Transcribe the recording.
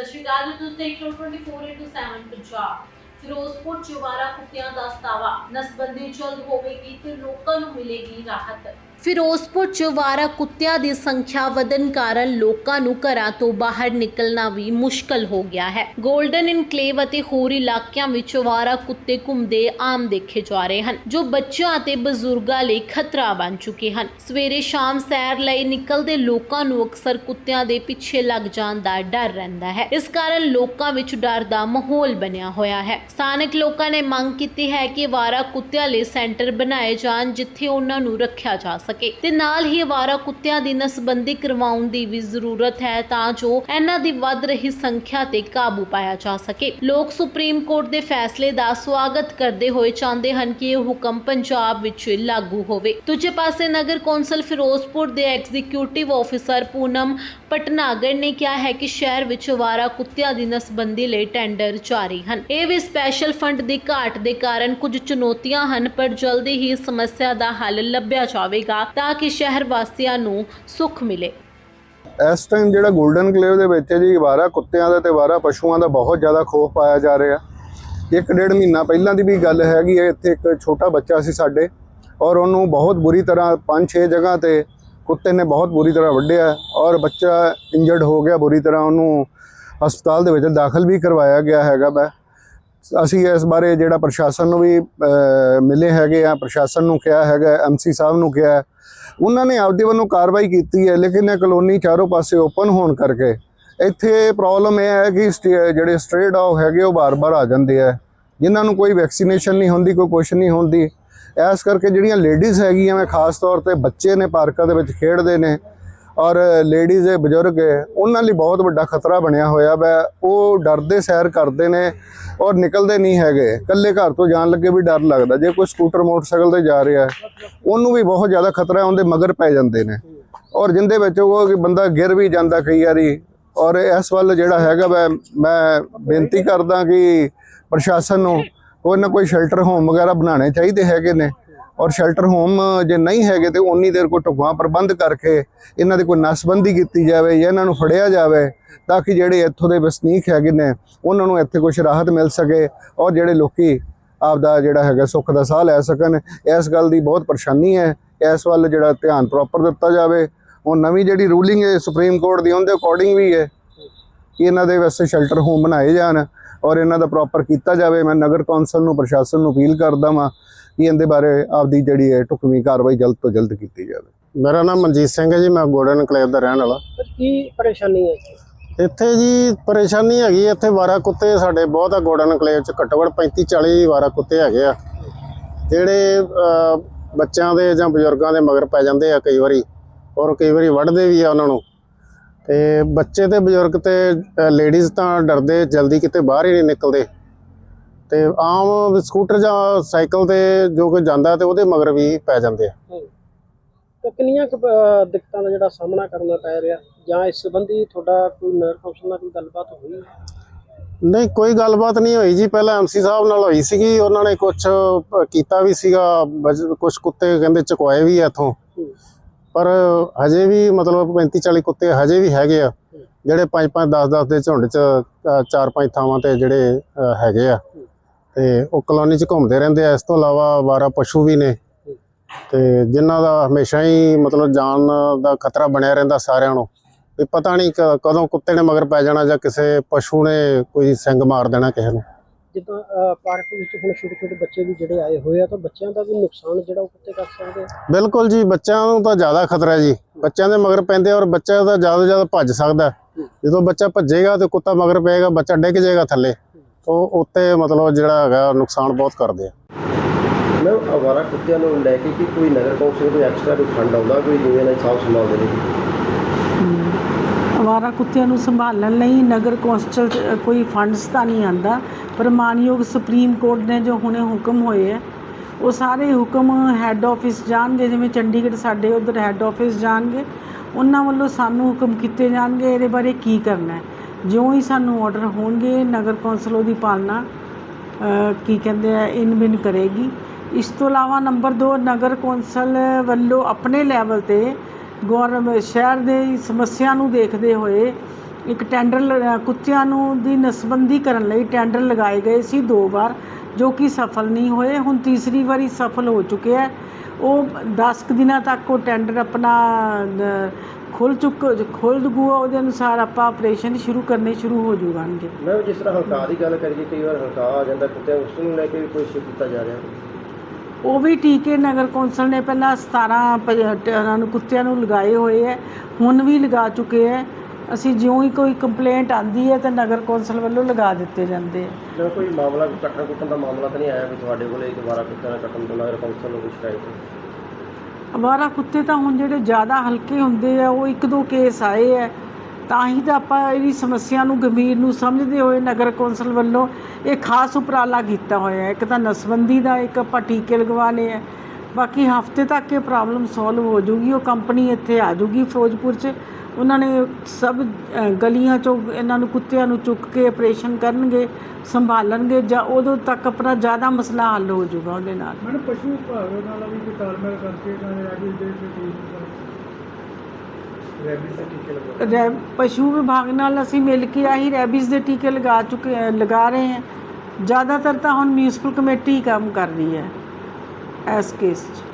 ਸਤਿ ਸ਼੍ਰੀ ਅਕਾਲ ਜੀ, ਤੁਸੀਂ ਦੇਖ ਰਹੇ ਹੋ 24/7 ਪੰਜਾਬ। ਫਿਰੋਜ਼ਪੁਰ ਚੁਵਾਰਾ ਕੁੱਤਿਆਂ ਦਾ ਸਤਾਵਾ। ਨਸਬੰਦੀ ਜਲਦ ਹੋਵੇਗੀ ਤੇ ਲੋਕਾਂ ਨੂੰ ਮਿਲੇਗੀ ਰਾਹਤ। ਫਿਰੋਜ਼ਪੁਰ ਚ ਵਾਰਾ ਕੁੱਤਿਆਂ ਦੀ ਸੰਖਿਆ ਵਧਣ ਕਾਰਨ ਲੋਕਾਂ ਨੂੰ ਘਰਾਂ ਤੋਂ ਬਾਹਰ ਨਿਕਲਣਾ ਵੀ ਮੁਸ਼ਕਲ ਹੋ ਗਿਆ ਹੈ। 골ਡਨ ਇਨਕਲੇਵ ਅਤੇ ਹੋਰ ਇਲਾਕਿਆਂ ਵਿੱਚ ਵਾਰਾ ਕੁੱਤੇ ਘੁੰਮਦੇ ਆਮ ਦੇਖੇ ਜਾ ਰਹੇ ਹਨ, ਜੋ ਬੱਚਿਆਂ ਅਤੇ ਬਜ਼ੁਰਗਾਂ ਲਈ ਖਤਰਾ ਬਣ ਚੁੱਕੇ ਹਨ। ਸਵੇਰੇ ਸ਼ਾਮ ਸੈਰ ਲਈ ਨਿਕਲਦੇ ਲੋਕਾਂ ਨੂੰ ਅਕਸਰ ਕੁੱਤਿਆਂ ਦੇ ਪਿੱਛੇ ਲੱਗ ਜਾਣ ਦਾ ਡਰ ਰਹਿੰਦਾ ਹੈ। ਇਸ ਕਾਰਨ ਲੋਕਾਂ ਵਿੱਚ ਡਰ ਦਾ ਮਾਹੌਲ ਬਣਿਆ ਹੋਇਆ ਹੈ। ਸਥਾਨਕ ਲੋਕਾਂ ਨੇ ਮੰਗ ਕੀਤੀ ਹੈ ਕਿ ਵਾਰਾ ਕੁੱਤਿਆਂ ਲਈ ਸੈਂਟਰ ਬਣਾਏ ਜਾਣ, ਜਿੱਥੇ ਉਹਨਾਂ ਨੂੰ ਰੱਖਿਆ ਜਾ ਸਕੇ। ਤੇ ਨਾਲ ਹੀ ਵਾਰਾ ਕੁੱਤਿਆਂ ਦੀ ਨਸਬੰਦੀ ਕਰਵਾਉਣ ਦੀ ਵੀ ਜ਼ਰੂਰਤ ਹੈ ਤਾਂ ਜੋ ਇਹਨਾਂ ਦੀ ਵੱਧ ਰਹੀ ਸੰਖਿਆ ਤੇ ਕਾਬੂ ਪਾਇਆ ਜਾ ਸਕੇ। ਲੋਕ ਸੁਪਰੀਮ ਕੋਰਟ ਦੇ ਫੈਸਲੇ ਦਾ ਸਵਾਗਤ ਕਰਦੇ ਹੋਏ ਚਾਹੁੰਦੇ ਹਨ ਕਿ ਇਹ ਹੁਕਮ ਪੰਜਾਬ ਵਿੱਚ ਲਾਗੂ ਹੋਵੇ। ਦੂਜੇ ਪਾਸੇ ਨਗਰ ਕੌਂਸਲ ਫਿਰੋਜ਼ਪੁਰ ਦੇ ਐਗਜ਼ੀਕਿਊਟਿਵ ਆਫੀਸਰ ਪੂਨਮ ਪਟਨਾਗਰ ਨੇ ਕਿਹਾ ਹੈ ਕਿ ਸ਼ਹਿਰ ਵਿੱਚ ਵਾਰਾ ਕੁੱਤਿਆਂ ਦੀ ਨਸਬੰਦੀ ਲਈ ਟੈਂਡਰ ਜਾਰੀ ਹਨ। ਇਹ ਵੀ ਸਪੈਸ਼ਲ ਫੰਡ ਦੀ ਘਾਟ ਦੇ ਕਾਰਨ ਕੁਝ ਚੁਣੌਤੀਆਂ ਹਨ, ਪਰ ਜਲਦੀ ਹੀ ਸਮੱਸਿਆ ਦਾ ਹੱਲ ਲੱਭਿਆ ਜਾਵੇਗਾ ਤਾਂ ਕਿ ਸ਼ਹਿਰ ਵਾਸੀਆਂ ਨੂੰ ਸੁੱਖ ਮਿਲੇ। ਇਸ ਟਾਈਮ ਜਿਹੜਾ 골ਡਨ ਕਲੇਵ ਦੇ ਵਿੱਚ ਜੀ, ਵਾਰਾ ਕੁੱਤਿਆਂ ਦਾ ਤੇ ਵਾਰਾ ਪਸ਼ੂਆਂ ਦਾ ਬਹੁਤ ਜ਼ਿਆਦਾ ਖੋਫ ਪਾਇਆ ਜਾ ਰਿਹਾ। ਇੱਕ ਡੇਢ ਮਹੀਨਾ ਪਹਿਲਾਂ ਦੀ ਵੀ ਗੱਲ ਹੈਗੀ ਹੈ, ਇੱਥੇ ਇੱਕ ਛੋਟਾ ਬੱਚਾ ਸੀ ਸਾਡੇ ਔਰ ਉਹਨੂੰ ਬਹੁਤ ਬੁਰੀ ਤਰ੍ਹਾਂ ਪੰਜ ਛੇ ਜਗ੍ਹਾ ਤੇ ਕੁੱਤੇ ਨੇ ਬਹੁਤ ਬੁਰੀ ਤਰ੍ਹਾਂ ਵੱਢਿਆ ਔਰ ਬੱਚਾ ਇੰਜਰਡ ਹੋ ਗਿਆ ਬੁਰੀ ਤਰ੍ਹਾਂ, ਉਹਨੂੰ ਹਸਪਤਾਲ ਦੇ ਵਿੱਚ ਦਾਖਲ ਵੀ ਕਰਵਾਇਆ ਗਿਆ ਹੈਗਾ ਵਾ। ਅਸੀਂ ਇਸ ਬਾਰੇ ਜਿਹੜਾ ਪ੍ਰਸ਼ਾਸਨ ਨੂੰ ਵੀ ਮਿਲੇ ਹੈਗੇ ਆ, ਪ੍ਰਸ਼ਾਸਨ ਨੂੰ ਕਿਹਾ ਹੈਗਾ ਐਮਸੀ ਸਾਹਿਬ ਨੂੰ ਕਿਹਾ। ਉਹਨਾਂ ਨੇ ਆਪਦੇ ਵੱਲੋਂ ਕਾਰਵਾਈ ਕੀਤੀ ਹੈ, ਲੇਕਿਨ ਇਹ ਕਲੋਨੀ ਚਾਰੋਂ ਪਾਸੇ ਓਪਨ ਹੋਣ ਕਰਕੇ ਇੱਥੇ ਪ੍ਰੋਬਲਮ ਇਹ ਹੈ ਕਿ ਸਟੇ- ਜਿਹੜੇ ਸਟ੍ਰੇ ਡੌਗ ਹੈਗੇ, ਉਹ ਬਾਰ-ਬਾਰ ਆ ਜਾਂਦੇ ਆ। ਜਿਨ੍ਹਾਂ ਨੂੰ ਕੋਈ ਵੈਕਸੀਨੇਸ਼ਨ ਨਹੀਂ ਹੁੰਦੀ, ਕੋਈ ਕੁਛ ਨਹੀਂ ਹੁੰਦੀ ਇਸ ਕਰਕੇ ਜਿਹੜੀਆਂ ਲੇਡੀਜ਼ ਹੈਗੀਆਂ ਮੈਂ ਖਾਸ ਤੌਰ ਤੇ ਬੱਚੇ ਨੇ ਪਾਰਕਾਂ ਦੇ ਵਿੱਚ ਖੇਡਦੇ ਨੇ, ਔਰ ਲੇਡੀਜ਼ ਹੈ ਬਜ਼ੁਰਗ ਹੈ, ਉਹਨਾਂ ਲਈ ਬਹੁਤ ਵੱਡਾ ਖਤਰਾ ਬਣਿਆ ਹੋਇਆ ਵੈ। ਉਹ ਡਰਦੇ, ਸੈਰ ਕਰਦੇ ਨੇ ਔਰ ਨਿਕਲਦੇ ਨਹੀਂ ਹੈਗੇ। ਇਕੱਲੇ ਘਰ ਤੋਂ ਜਾਣ ਲੱਗੇ ਵੀ ਡਰ ਲੱਗਦਾ। ਜੇ ਕੋਈ ਸਕੂਟਰ, ਮੋਟਰਸਾਈਕਲ ਤੇ ਜਾ ਰਿਹਾ ਉਹਨੂੰ ਵੀ ਬਹੁਤ ਜ਼ਿਆਦਾ ਖਤਰਾ, ਉਹਦੇ ਮਗਰ ਪੈ ਜਾਂਦੇ ਨੇ। ਔਰ ਜਿੰਦੇ ਵਿੱਚ ਉਹ ਕਿ ਬੰਦਾ ਗਿਰ ਵੀ ਜਾਂਦਾ ਕਈ ਵਾਰੀ। ਔਰ ਇਸ ਵੱਲ ਜਿਹੜਾ ਹੈਗਾ ਵਾ, ਮੈਂ ਬੇਨਤੀ ਕਰਦਾ ਕਿ ਪ੍ਰਸ਼ਾਸਨ ਨੂੰ ਕੋਈ ਨਾ ਕੋਈ ਸ਼ੈਲਟਰ ਹੋਮ ਵਗੈਰਾ ਬਣਾਉਣੇ ਚਾਹੀਦੇ ਹੈਗੇ ਨੇ। ਔਰ ਸ਼ੈਲਟਰ ਹੋਮ ਜੇ ਨਹੀਂ ਹੈਗੇ ਤੇ ਉਨੀ ਦੇਰ ਕੋਈ ਢੁਕਵਾਂ ਪ੍ਰਬੰਧ ਕਰਕੇ ਇਹਨਾਂ ਦੀ ਕੋਈ ਨਸਬੰਦੀ ਕੀਤੀ ਜਾਵੇ ਜਾਂ ਇਹਨਾਂ ਨੂੰ ਫੜਿਆ ਜਾਵੇ ਤਾਂ ਕਿ ਜਿਹੜੇ ਇੱਥੋਂ ਦੇ ਵਸਨੀਕ ਹੈਗੇ ਨੇ, ਉਹਨਾਂ ਨੂੰ ਇੱਥੇ ਕੁਝ ਰਾਹਤ ਮਿਲ ਸਕੇ ਔਰ ਜਿਹੜੇ ਲੋਕੀ ਆਪਦਾ ਜਿਹੜਾ ਹੈਗਾ ਸੁੱਖ ਦਾ ਸਾਹ ਲੈ ਸਕਣ। ਇਸ ਗੱਲ ਦੀ ਬਹੁਤ ਪਰੇਸ਼ਾਨੀ ਹੈ। ਇਸ ਵੱਲ ਜਿਹੜਾ ਧਿਆਨ ਪ੍ਰੋਪਰ ਦਿੱਤਾ ਜਾਵੇ। ਉਹ ਨਵੀਂ ਜਿਹੜੀ ਰੂਲਿੰਗ ਹੈ ਸੁਪਰੀਮ ਕੋਰਟ ਦੀ, ਉਹਦੇ ਅਕੋਰਡਿੰਗ ਵੀ ਹੈ ਕਿ ਇਹਨਾਂ ਦੇ ਵਾਸਤੇ ਸ਼ੈਲਟਰ ਹੋਮ ਬਣਾਏ ਜਾਣ। ਔਰ ਇਹਨਾਂ ਦਾ ਪ੍ਰੋਪਰ ਕੀਤਾ ਜਾਵੇ ਮੈਂ ਨਗਰ ਕੌਂਸਲ ਨੂੰ ਪ੍ਰਸ਼ਾਸਨ ਨੂੰ ਅਪੀਲ ਕਰਦਾ ਵਾਂ ਕਿ ਇਹਦੇ ਬਾਰੇ ਆਪਦੀ ਜਿਹੜੀ ਹੈ ਢੁਕਵੀਂ ਕਾਰਵਾਈ ਜਲਦ ਤੋਂ ਜਲਦ ਕੀਤੀ ਜਾਵੇ। ਮੇਰਾ ਨਾਮ ਮਨਜੀਤ ਸਿੰਘ ਹੈ ਜੀ ਮੈਂ ਗੋਲਡਨ ਕਲੇਬ ਦਾ ਰਹਿਣ ਵਾਲਾ। ਕੀ ਪਰੇਸ਼ਾਨੀ ਹੈ ਇੱਥੇ? ਇੱਥੇ ਜੀ ਪਰੇਸ਼ਾਨੀ ਹੈਗੀ ਇੱਥੇ ਵਾਰਾ ਕੁੱਤੇ ਸਾਡੇ ਬਹੁਤ ਆ ਗੋਲਡਨ ਕਲੇਬ ਚ ਘੱਟੋ ਘੱਟ 35 40 ਵਾਰਾ ਕੁੱਤੇ ਹੈਗੇ ਆ। ਜਿਹੜੇ ਬੱਚਿਆਂ ਦੇ ਜਾਂ ਬਜ਼ੁਰਗਾਂ ਦੇ ਮਗਰ ਪੈ ਜਾਂਦੇ ਆ ਕਈ ਵਾਰੀ ਔਰ ਕਈ ਵਾਰੀ ਵੱਢਦੇ ਵੀ ਆ ਉਹਨਾਂ ਨੂੰ। ਤੇ ਬੱਚੇ ਤੇ ਬਜ਼ੁਰਗ ਤੇ ਲੇਡੀਜ਼ ਤਾਂ ਡਰਦੇ ਜਲਦੀ ਕਿਤੇ ਬਾਹਰ ਹੀ ਨਹੀਂ ਨਿਕਲਦੇ। ਤੇ ਆਮ ਸਕੂਟਰ ਜਾਂ ਸਾਈਕਲ ਤੇ ਜੋ ਕੋਈ ਜਾਂਦਾ ਤੇ ਉਹਦੇ ਮਗਰ ਵੀ ਪੈ ਜਾਂਦੇ ਆ। ਤਾਂ ਕਿੰਨੀਆਂ ਕੁ, ਅਹ, ਦਿੱਕਤਾਂ ਦਾ ਜਿਹੜਾ ਸਾਹਮਣਾ ਕਰਨਾ ਪੈ ਰਿਹਾ? ਜਾਂ ਇਸ ਸੰਬੰਧੀ ਤੁਹਾਡਾ ਕੋਈ ਨਰ ਕੌਂਸਲ ਨਾਲ ਕੋਈ ਗੱਲਬਾਤ ਹੋਈ? ਨਹੀਂ ਕੋਈ ਗੱਲਬਾਤ ਨਹੀਂ ਹੋਈ ਜੀ। ਪਹਿਲਾਂ ਐਮਸੀ ਸਾਹਿਬ ਨਾਲ ਹੋਈ ਸੀਗੀ। ਉਹਨਾਂ ਨੇ ਕੁਝ ਕੀਤਾ ਵੀ ਸੀਗਾ। ਕੁਝ ਕੁੱਤੇ ਕਹਿੰਦੇ ਚੁਕਵਾਏ ਵੀ ਆ ਇੱਥੋਂ। ਪਰ ਹਜੇ ਵੀ ਮਤਲਬ 35 40 ਕੁੱਤੇ ਹਜੇ ਵੀ ਹੈਗੇ ਆ, ਜਿਹੜੇ 5 5 10 10 ਦੇ ਝੁੰਡ ਚ ਚਾਰ ਪੰਜ ਥਾਵਾਂ ਤੇ ਜਿਹੜੇ ਹੈਗੇ ਆ। ਤੇ ਉਹ ਕਲੋਨੀ ਚ ਘੁੰਮਦੇ ਰਹਿੰਦੇ ਆ। ਇਸ ਤੋਂ ਇਲਾਵਾ ਵਾਰਾ ਪਸ਼ੂ ਵੀ ਨੇ। ਤੇ ਜਿਨ੍ਹਾਂ ਦਾ ਹਮੇਸ਼ਾ ਹੀ ਮਤਲਬ ਜਾਨ ਦਾ ਖਤਰਾ ਬਣਿਆ ਰਹਿੰਦਾ ਸਾਰਿਆਂ ਨੂੰ, ਵੀ ਪਤਾ ਨਹੀਂ ਕਦੋਂ ਕੁੱਤੇ ਨੇ ਮਗਰ ਪੈ ਜਾਣਾ ਜਾਂ ਕਿਸੇ ਪਸ਼ੂ ਨੇ ਕੋਈ ਸਿੰਗ ਮਾਰ ਦੇਣਾ ਕਿਸੇ ਨੂੰ। ਜਿੱਦਾਂ ਪਾਰਕ ਵਿੱਚ ਹੁਣ ਛੋਟੇ ਛੋਟੇ ਬੱਚੇ ਵੀ ਜਿਹੜੇ ਆਏ ਹੋਏ ਆ ਤਾਂ ਬੱਚਿਆਂ ਦਾ ਵੀ ਨੁਕਸਾਨ ਜਿਹੜਾ ਉਹ ਕੁੱਤੇ ਕਰ ਸਕਦੇ ਆ? ਬਿਲਕੁਲ ਜੀ ਬੱਚਿਆਂ ਨੂੰ ਤਾਂ ਜ਼ਿਆਦਾ ਖਤਰਾ ਹੈ ਜੀ। ਬੱਚਿਆਂ ਦੇ ਮਗਰ ਪੈਂਦੇ ਔਰ ਬੱਚਾ ਤਾਂ ਜ਼ਿਆਦਾ ਤੋਂ ਜ਼ਿਆਦਾ ਭੱਜ ਸਕਦਾ। ਹੈ। ਜਦੋਂ ਬੱਚਾ ਭੱਜੇਗਾ ਤੇ ਕੁੱਤਾ ਮਗਰ ਪਏਗਾ ਬੱਚਾ ਡਿੱਗ ਜਾਏਗਾ ਥੱਲੇ। ਉਹ ਉੱਤੇ ਮਤਲਬ ਜਿਹੜਾ ਹੈਗਾ ਨੁਕਸਾਨ ਬਹੁਤ ਕਰਦੇ ਆ। ਮੈਂ ਅਵਾਰਾ ਕੁੱਤਿਆਂ ਨੂੰ ਲੈ ਕੇ ਕਿ ਕੋਈ ਨਗਰ ਕੌਂਸਲ ਕੋਈ ਐਕਸਟਰਾ ਕੋਈ ਫੰਡ ਆਉਂਦਾ ਕੋਈ ਜਿਵੇਂ ਨਾਲ ਸਾਫ਼ ਸੰਭਾਲਦੇ ਨੇ ਅਵਾਰਾ ਕੁੱਤਿਆਂ ਨੂੰ ਸੰਭਾਲਣ ਲਈ ਨਗਰ ਕੌਂਸਲ 'ਚ ਕੋਈ ਫੰਡਸ ਤਾਂ ਨਹੀਂ ਆਉਂਦਾ ਪਰ ਮਾਨਯੋਗ ਸੁਪਰੀਮ ਕੋਰਟ ਨੇ ਜੋ ਹੁਣੇ ਹੁਕਮ ਹੋਏ ਹੈ, ਉਹ ਸਾਰੇ ਹੁਕਮ ਹੈੱਡ ਆਫਿਸ ਜਾਣਗੇ, ਜਿਵੇਂ ਚੰਡੀਗੜ੍ਹ ਸਾਡੇ ਉੱਧਰ ਹੈੱਡ ਆਫਿਸ ਜਾਣਗੇ, ਉਹਨਾਂ ਵੱਲੋਂ ਸਾਨੂੰ ਹੁਕਮ ਕੀਤੇ ਜਾਣਗੇ, ਇਹਦੇ ਬਾਰੇ ਕੀ ਕਰਨਾ ਜਿਉਂ ਹੀ ਸਾਨੂੰ ਆਰਡਰ ਹੋਣਗੇ, ਨਗਰ ਕੌਂਸਲ ਉਹਦੀ ਪਾਲਣਾ ਕੀ ਕਹਿੰਦੇ ਆ ਇਨ ਬਿਨ ਕਰੇਗੀ। ਇਸ ਤੋਂ ਇਲਾਵਾ ਨੰਬਰ 2 ਨਗਰ ਕੌਂਸਲ ਵੱਲੋਂ ਆਪਣੇ ਲੈਵਲ ਤੇ ਗੌਰਮੈਂਟ ਸ਼ਹਿਰ ਦੇ ਸਮੱਸਿਆ ਨੂੰ ਦੇਖਦੇ ਹੋਏ ਇੱਕ ਟੈਂਡਰ ਕੁੱਤਿਆਂ ਨੂੰ ਦੀ ਨਸਬੰਦੀ ਕਰਨ ਲਈ ਟੈਂਡਰ ਲਗਾਏ ਗਏ ਸੀ ਦੋ ਵਾਰ ਜੋ ਕਿ ਸਫਲ ਨਹੀਂ ਹੋਏ। ਹੁਣ ਤੀਸਰੀ ਵਾਰੀ ਸਫਲ ਹੋ ਚੁੱਕਿਆ ਉਹ 10 ਕੁ ਦਿਨਾਂ ਤੱਕ ਉਹ ਟੈਂਡਰ ਆਪਣਾ ਅ, ਖੁੱਲ ਚੁੱਕ ਖੁੱਲ ਜੂਗਾ ਉਹਦੇ ਅਨੁਸਾਰ ਆਪਾਂ ਆਪਰੇਸ਼ਨ ਸ਼ੁਰੂ ਕਰਨੇ ਸ਼ੁਰੂ ਹੋ ਜੂਗਾਂਗੇ ਮੈਂ ਜਿਸ ਤਰ੍ਹਾਂ ਹਲਕਾ ਦੀ ਗੱਲ ਕਰੀਏ ਕਈ ਵਾਰ ਹਲਕਾ ਆ ਜਾਂਦਾ ਕੁੱਤਿਆਂ ਉਸ ਨੂੰ ਲੈ ਕੇ ਵੀ ਕੋਈ ਇਸ਼ੂ ਕੀਤਾ ਜਾ ਰਿਹਾ। ਉਹ ਵੀ ਟੀਕੇ ਨਗਰ ਕੌਂਸਲ ਨੇ ਪਹਿਲਾਂ 17 ਪ- ਟ- ਉਹਨਾਂ ਨੂੰ ਕੁੱਤਿਆਂ ਨੂੰ ਲਗਾਏ ਹੋਏ ਹੈ ਹੁਣ ਵੀ ਲਗਾ ਚੁੱਕੇ ਹੈ। ਅਸੀਂ ਜਿਉਂ ਹੀ ਕੋਈ ਕੰਪਲੇਂਟ ਆਂਦੀ ਹੈ ਤਾਂ ਨਗਰ ਕੌਂਸਲ ਵੱਲੋਂ ਲਗਾ ਦਿੱਤੇ ਜਾਂਦੇ ਹੈ। ਜਦੋਂ ਕੋਈ ਮਾਮਲਾ ਕੱਟਣ ਕੁੱਟਣ ਦਾ ਮਾਮਲਾ ਤਾਂ ਨਹੀਂ ਆਇਆ ਵੀ ਤੁਹਾਡੇ ਕੋਲੇ ਵਾਰਾ ਕੁੱਤਿਆਂ ਦਾ ਕੱਟਣ ਨਗਰ ਕੌਂਸਲ ਨੂੰ ਸ਼ਿਕਾਇਤ? ਹੋਈ? ਅਵਾਰਾ ਕੁੱਤੇ ਤਾਂ ਹੁਣ ਜਿਹੜੇ ਜ਼ਿਆਦਾ ਹਲਕੇ ਹੁੰਦੇ ਆ ਉਹ ਇੱਕ ਦੋ ਕੇਸ ਆਏ ਹੈ। ਤਾਂ ਹੀ ਤਾਂ ਆਪਾਂ ਇਹਦੀ ਸਮੱਸਿਆ ਨੂੰ ਗੰਭੀਰ ਨੂੰ ਸਮਝਦੇ ਹੋਏ ਨਗਰ ਕੌਂਸਲ ਵੱਲੋਂ ਇਹ ਖਾਸ ਉਪਰਾਲਾ ਕੀਤਾ ਹੋਇਆ ਇੱਕ ਤਾਂ ਨਸਬੰਦੀ ਦਾ ਇੱਕ ਆਪਾਂ ਟੀਕੇ ਲਗਵਾ ਲਏ ਹੈ। ਬਾਕੀ ਹਫ਼ਤੇ ਤੱਕ ਇਹ ਪ੍ਰੋਬਲਮ ਸੋਲਵ ਹੋ ਜੂਗੀ। ਉਹ ਕੰਪਨੀ ਇੱਥੇ ਆ ਜੂਗੀ ਫਿਰੋਜ਼ਪੁਰ 'ਚ। ਉਹਨਾਂ ਨੇ ਸਭ ਗਲੀਆਂ 'ਚੋਂ ਇਹਨਾਂ ਨੂੰ ਕੁੱਤਿਆਂ ਨੂੰ ਚੁੱਕ ਕੇ ਆਪਰੇਸ਼ਨ ਕਰਨਗੇ, ਸੰਭਾਲਣਗੇ ਜਾਂ ਉਦੋਂ ਤੱਕ ਆਪਣਾ ਜ਼ਿਆਦਾ ਮਸਲਾ ਹੱਲ ਹੋ ਜੂਗਾ ਉਹਦੇ ਨਾਲ। ਮੈਨੂੰ ਪਸ਼ੂ ਵਿਭਾਗ ਨਾਲ ਵੀ ਕੋਈ ਤਾਲਮੇਲ ਕਰਕੇ ਇਹਨਾਂ ਦੇ ਰਾਜੀ ਦੇ ਕੇ ਦੇ ਟੀਕੇ ਲਗਵਾਏ ਰੈ ਪਸ਼ੂ ਵਿਭਾਗ ਨਾਲ ਅਸੀਂ ਮਿਲ ਕੇ ਆਹੀ ਰੈਬੀਜ਼ ਦੇ ਟੀਕੇ ਲਗਾ ਚੁੱਕੇ ਅ, ਲਗਾ ਰਹੇ ਹਾਂ। ਜ਼ਿਆਦਾਤਰ ਤਾਂ ਹੁਣ ਮਿਊਨਿਸਪਲ ਕਮੇਟੀ ਹੀ ਕੰਮ ਕਰ ਰਹੀ ਹੈ। ਇਸ ਕੇਸ 'ਚ।